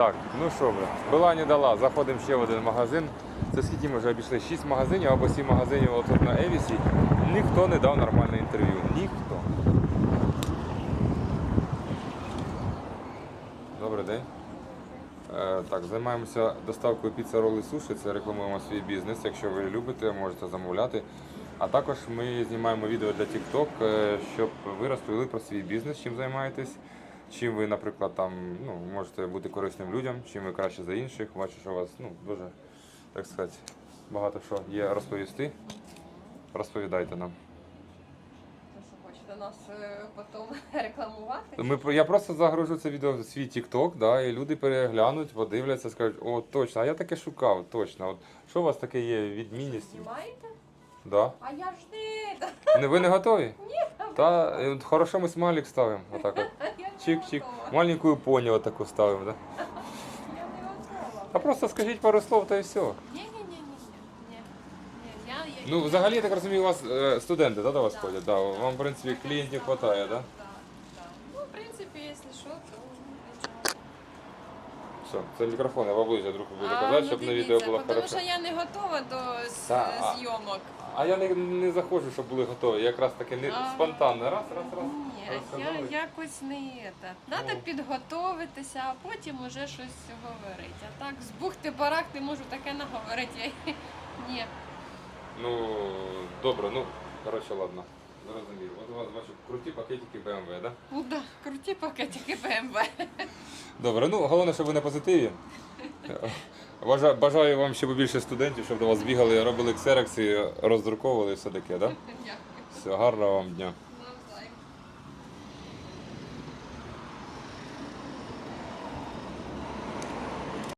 Так, ну що ви, була не дала, заходимо ще в один магазин. Це скільки ми вже обійшли? 6 магазинів або 7 магазинів отут на Евісі. Ніхто не дав нормальне інтерв'ю. Ніхто. Добрий день. Е, так, займаємося доставкою піца роли суші. Це рекламуємо свій бізнес. Якщо ви любите, можете замовляти. А також ми знімаємо відео для TikTok, е, щоб ви розповіли про свій бізнес, чим займаєтесь. Чим ви, наприклад, там ну, можете бути корисним людям, чим ви краще за інших. Бачу, що у вас ну, дуже, так сказати, багато що є розповісти. Розповідайте нам. Хочете нас е, потім рекламувати? Ми, я просто загружу це відео в свій TikTok, да, і люди переглянуть, подивляться, скажуть, о, точно, а я таке шукав, точно. От, що у вас таке є відмінність? Знімаєте? Да. А я ж не. Не, ви не готові? Ні. Та, е, хорошо ми смайлик ставимо. Отак от. Чик-чик. Маленькую пони вот такую ставим, да? А просто скажіть пару слов, та і все. Ну, взагалі, так розумію, у вас е, студенти да, до вас Да. ходять? Да. Вам, в принципі, клієнтів вистачає, да? Так, так. Ну, в принципі, якщо що, то нічого. Все, це мікрофон, я поближче друг буду казати, ну, щоб на відео було Тому що я не готова до с- Та, а- зйомок. А я не, не заходжу, щоб були готові. Якраз таки не А. спонтанно. Раз, раз, раз. Ні, я розказали. якось не це. Треба Ну. підготовитися, а потім уже щось говорити. А так, з бухти-барахти можу таке наговорити. Я... Ні. Ну, добре, ну, коротше, ладно. Зрозумів. От у вас бачу круті пакетики BMW, да? Ну да, круті пакетики БМВ. Добре, ну головне, щоб ви на позитиві. Бажаю вам ще побільше студентів, щоб до вас бігали, робили ксерокси, роздруковували і все таке, да? Все, гарного вам дня.